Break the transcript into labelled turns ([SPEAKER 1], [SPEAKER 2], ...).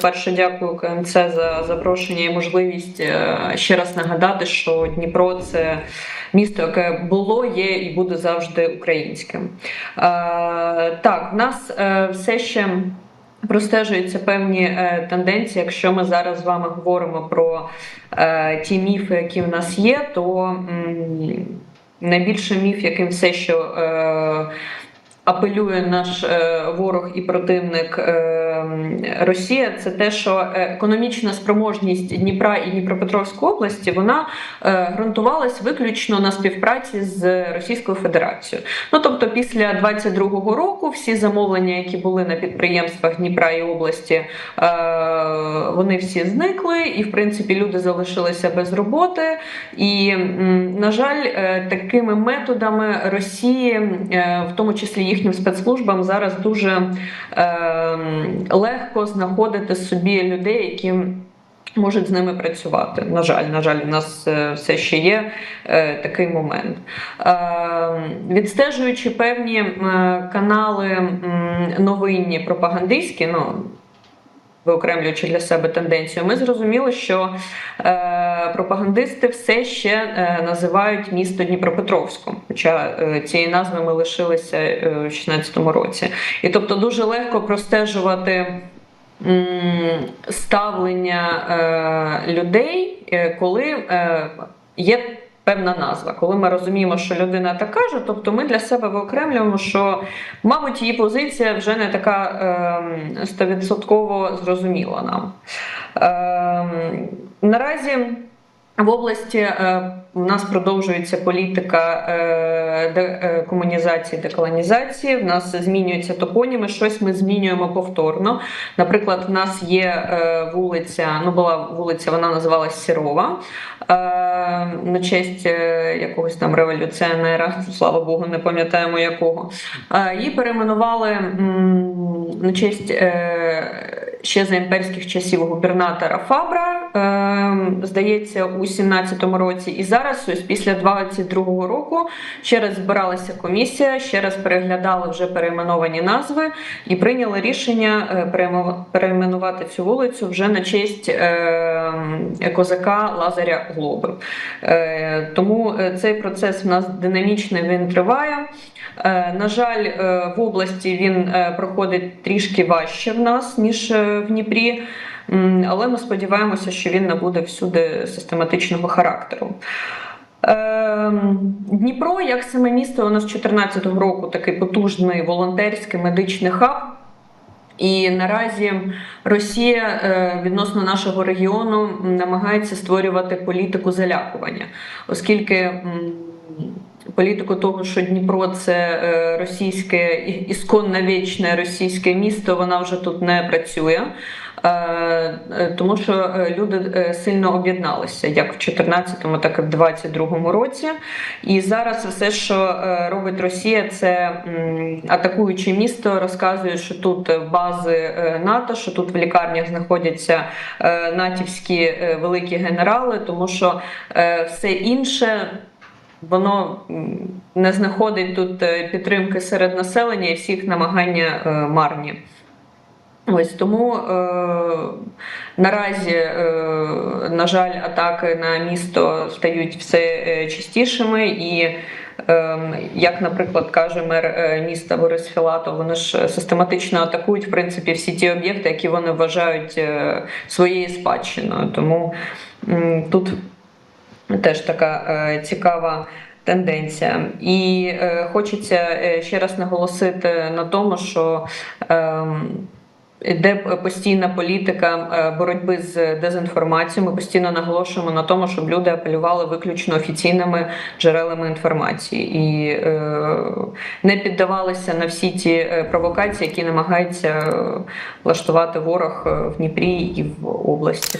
[SPEAKER 1] по-перше, дякую КМЦ за запрошення і можливість е, ще раз нагадати, що Дніпро це місто, яке було, є і буде завжди українським. Е, Так, в нас е, все ще. Простежуються певні е, тенденції. Якщо ми зараз з вами говоримо про е, ті міфи, які в нас є, то м, найбільший міф, яким все, що е, апелює наш е, ворог і противник е, Росія, це те, що е, економічна спроможність Дніпра і Дніпропетровської області вона е, ґрунтувалась виключно на співпраці з Російською Федерацією. Ну тобто, після 22-го року всі замовлення, які були на підприємствах Дніпра і області, е, вони всі зникли, і в принципі люди залишилися без роботи. І, на жаль, такими методами Росії, в тому числі їхнім спецслужбам, зараз дуже е, легко знаходити собі людей, які. Можуть з ними працювати. На жаль, на жаль, у нас е, все ще є е, такий момент. Е, відстежуючи певні канали новинні пропагандистські, ну виокремлюючи для себе тенденцію, ми зрозуміли, що е, пропагандисти все ще е, називають місто Дніпропетровськом, хоча е, цієї назви ми лишилися е, у 2016 році. І тобто дуже легко простежувати. Ставлення е, людей, е, коли е, є певна назва. Коли ми розуміємо, що людина так каже, тобто ми для себе виокремлюємо, що, мабуть, її позиція вже не така ем, стовідсотково зрозуміла нам. Ем, наразі в області е, у нас продовжується політика е, де, е, деколонізації. В нас змінюються топоніми, щось ми змінюємо повторно. Наприклад, в нас є вулиця, ну була вулиця, вона називалась Сірова. На честь якогось там революціонера, слава Богу, не пам'ятаємо якого. Її перейменували на честь ще за імперських часів губернатора Фабра, е, здається, у 17-му році. І зараз, ось після 22-го року, ще раз збиралася комісія, ще раз переглядали вже перейменовані назви і прийняли рішення е, перейменувати цю вулицю вже на честь е, козака Лазаря Глоби. Е, Тому е, цей процес в нас динамічний, він триває. Е, На жаль, е, в області він е, проходить трішки важче в нас, ніж в Дніпрі. Але ми сподіваємося, що він набуде всюди систематичного характеру. Дніпро, як саме місто, у нас з 2014 року такий потужний волонтерський медичний хаб. І наразі Росія відносно нашого регіону намагається створювати політику залякування, оскільки політику того, що Дніпро це е, російське і- ісконно вічне російське місто, вона вже тут не працює. Е, е, Тому що люди сильно об'єдналися як в 2014, так і в 2022 році. І зараз все, що робить Росія, це атакуючи місто, розказує, що тут бази НАТО, що тут в лікарнях знаходяться натівські великі генерали, тому що все інше. Воно не знаходить тут е, підтримки серед населення і всіх намагання е, марні. Ось тому е, наразі, е, на жаль, атаки на місто стають все е, частішими і. Ем, Як, наприклад, каже мер е, міста Борис Філатов, вони ж систематично атакують в принципі всі ті об'єкти, які вони вважають е, своєю спадщиною. Тому м, тут теж така е, цікава тенденція. І е, хочеться е, ще раз наголосити на тому, що. ем, Йде постійна політика е, боротьби з дезінформацією. Ми постійно наголошуємо на тому, щоб люди апелювали виключно офіційними джерелами інформації і е, не піддавалися на всі ті е, провокації, які намагається е, влаштувати ворог е, в Дніпрі і в області.